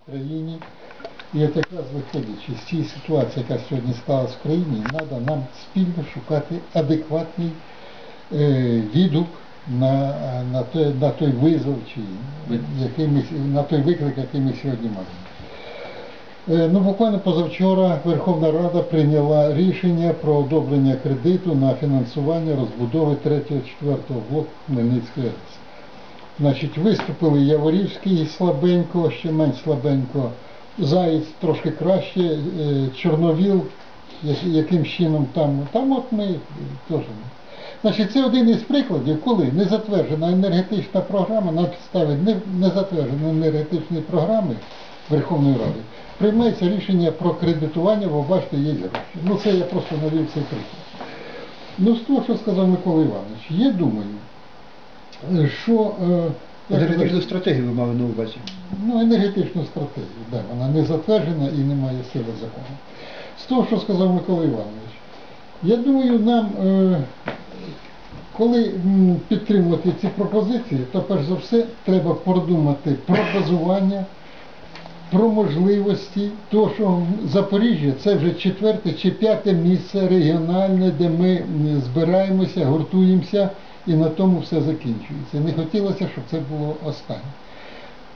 в країні. І от якраз виходячи з цієї ситуації, яка сьогодні сталася в країні, треба нам спільно шукати адекватний е, відгук на, на, той, на той визов, чи який ми, на той виклик, який ми сьогодні маємо. Е, Ну, буквально позавчора Верховна Рада прийняла рішення про одобрення кредиту на фінансування розбудови 3-4 блоку Хмельницької АЕС. Значить, виступили Яворівський слабенько, ще менш слабенько, Заєць трошки краще, е, Чорновіл, яким чином там, там от ми теж. Значить, це один із прикладів, коли не затверджена енергетична програма на підставі не, не затвердженої енергетичної програми Верховної Ради, приймається рішення про кредитування, бо бачите, є гроші. Ну це я просто навів цей приклад. Ну, з того, що сказав Микола Іванович, я думаю, що е, Енергетичну стратегію ви мали на увазі. Ну, енергетичну стратегію, да, вона не затверджена і не має сили закону. З того, що сказав Микола Іванович, я думаю, нам, е, коли підтримувати ці пропозиції, то перш за все треба продумати про базування, про можливості, того, що Запоріжжя це вже четверте чи п'яте місце регіональне, де ми збираємося, гуртуємося і на тому все закінчується. Не хотілося, щоб це було останнє.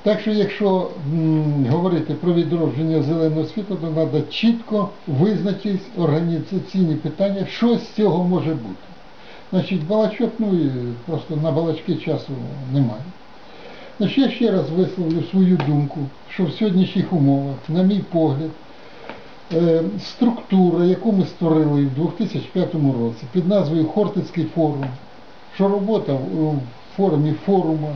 Так що, якщо м, говорити про відродження зеленого світу, то треба чітко визначити організаційні питання, що з цього може бути. Значить, балачок, ну і просто на балачки часу немає. Значить, я ще раз висловлю свою думку, що в сьогоднішніх умовах, на мій погляд, е, структура, яку ми створили в 2005 році під назвою Хортицький форум, що робота в формі форума,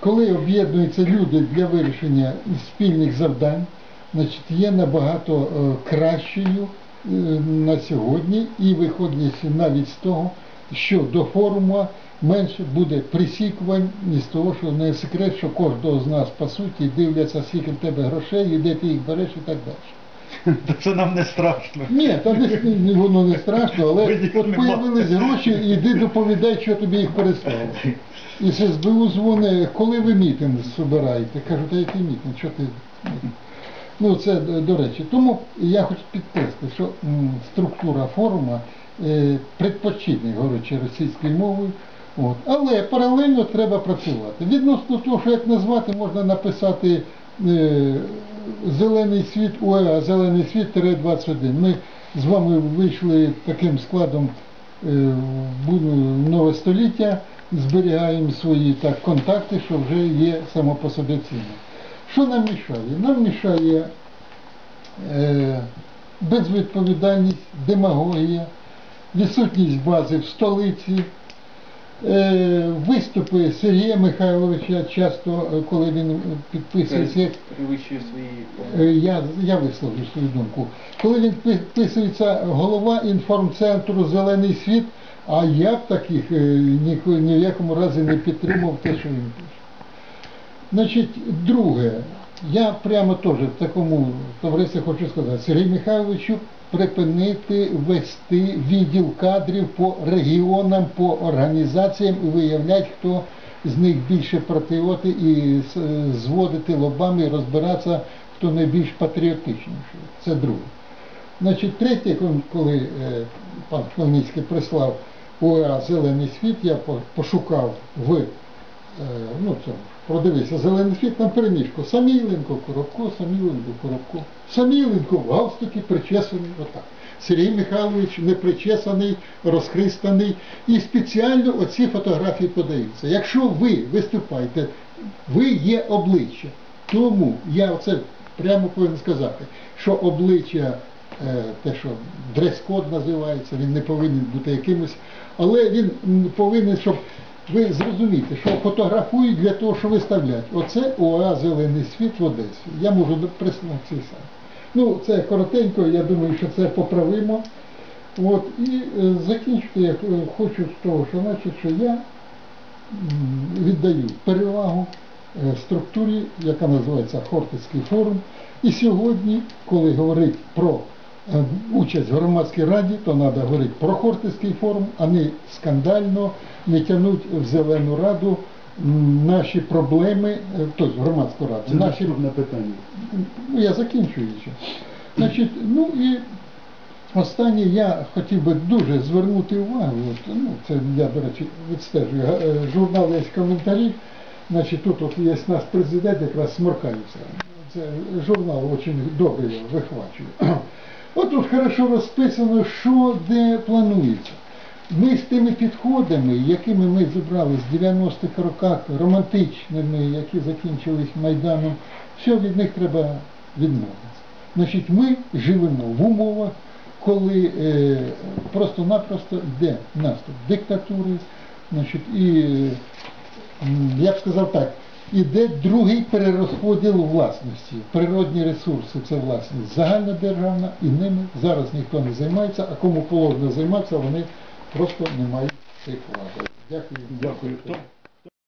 коли об'єднуються люди для вирішення спільних завдань, значить, є набагато е, кращою е, на сьогодні і виходячи навіть з того, що до форуму менше буде присікувань із того, що не секрет, що кожного з нас по суті дивляться, скільки в тебе грошей, і де ти їх береш і так далі. Це нам не страшно. Ні, та не, не- воно не страшно, але Ви їх от не появились гроші, іди доповідай, що тобі їх перестало. І з СБУ дзвони, коли ви мітинг збираєте? Кажу, та який мітинг, що ти. Ну, це до до речі. Тому я хочу підкреслити, що м, структура форуму е, предпочитна, говорячи російською мовою. От. Але паралельно треба працювати. Відносно того, що як назвати, можна написати е, Зелений світ УЕА, Зелений світ 21. Ми з вами вийшли таким складом е, нове століття, зберігаємо свої так, контакти, що вже є само по собі цінно. Що нам мішає? Нам мішає е, безвідповідальність, демагогія, відсутність бази в столиці, виступи Сергія Михайловича часто, е, коли він підписується, Е, Я, я висловлю свою думку. Коли він підписується голова інформцентру Зелений світ, а я б таких е, ні, ні в якому разі не підтримав те, що він пише. Значить, друге, я прямо теж в такому товаристві хочу сказати, Сергію Михайловичу припинити вести відділ кадрів по регіонам, по організаціям і виявляти, хто з них більше патріоти і зводити лобами і розбиратися, хто найбільш патріотичніший. Це друге. Значить, третє, коли- е, пан Хмельницький прислав УЕА Зелений світ, я пошукав в е, ну, цьому, продивився, зелений світ на переміжку. Саміленко, Коробко, Саміленко, Коробко. Саміленко в галстукі причесаний отак. Сергій Михайлович не причесаний, розхристаний. І спеціально оці фотографії подаються. Якщо ви виступаєте, ви є обличчя. Тому я оце прямо повинен сказати, що обличчя, е, те, що дрес-код називається, він не повинен бути якимось, але він повинен, щоб ви зрозумієте, що фотографують для того, щоб виставляти. Оце ОА Зелений світ в Одесі. Я можу прислати цей сайт. Ну, це коротенько, я думаю, що це поправимо. От, і е, закінчити я хочу з того, що значить, що я віддаю перевагу е, структурі, яка називається Хортицький форум. І сьогодні, коли говорить про участь в громадській раді, то треба говорити про Хортицький форум, а не скандально не тягнуть в Зелену Раду наші проблеми, тобто громадську раду, Це наші наступне питання. Ну, я закінчую ще. Значить, ну і останнє я хотів би дуже звернути увагу. От, ну, це я, до речі, відстежую. е, Журнал є коментарі. Значить, тут от є наш президент, якраз сморкається. Це журнал дуже добре вихвачує. От тут хорошо розписано, що де планується. Ми з тими підходами, якими ми зібрали з 90-х роках, романтичними, які закінчились Майданом, все від них треба відмовитися. Значить, ми живемо в умовах, коли е, просто-напросто йде наступ диктатури, значить, і я б сказав так, іде другий перерозподіл власності. Природні ресурси це власність загальнодержавна, і ними зараз ніхто не займається, а кому положено займатися, вони просто не мають цих влади. Дякую. Дякую.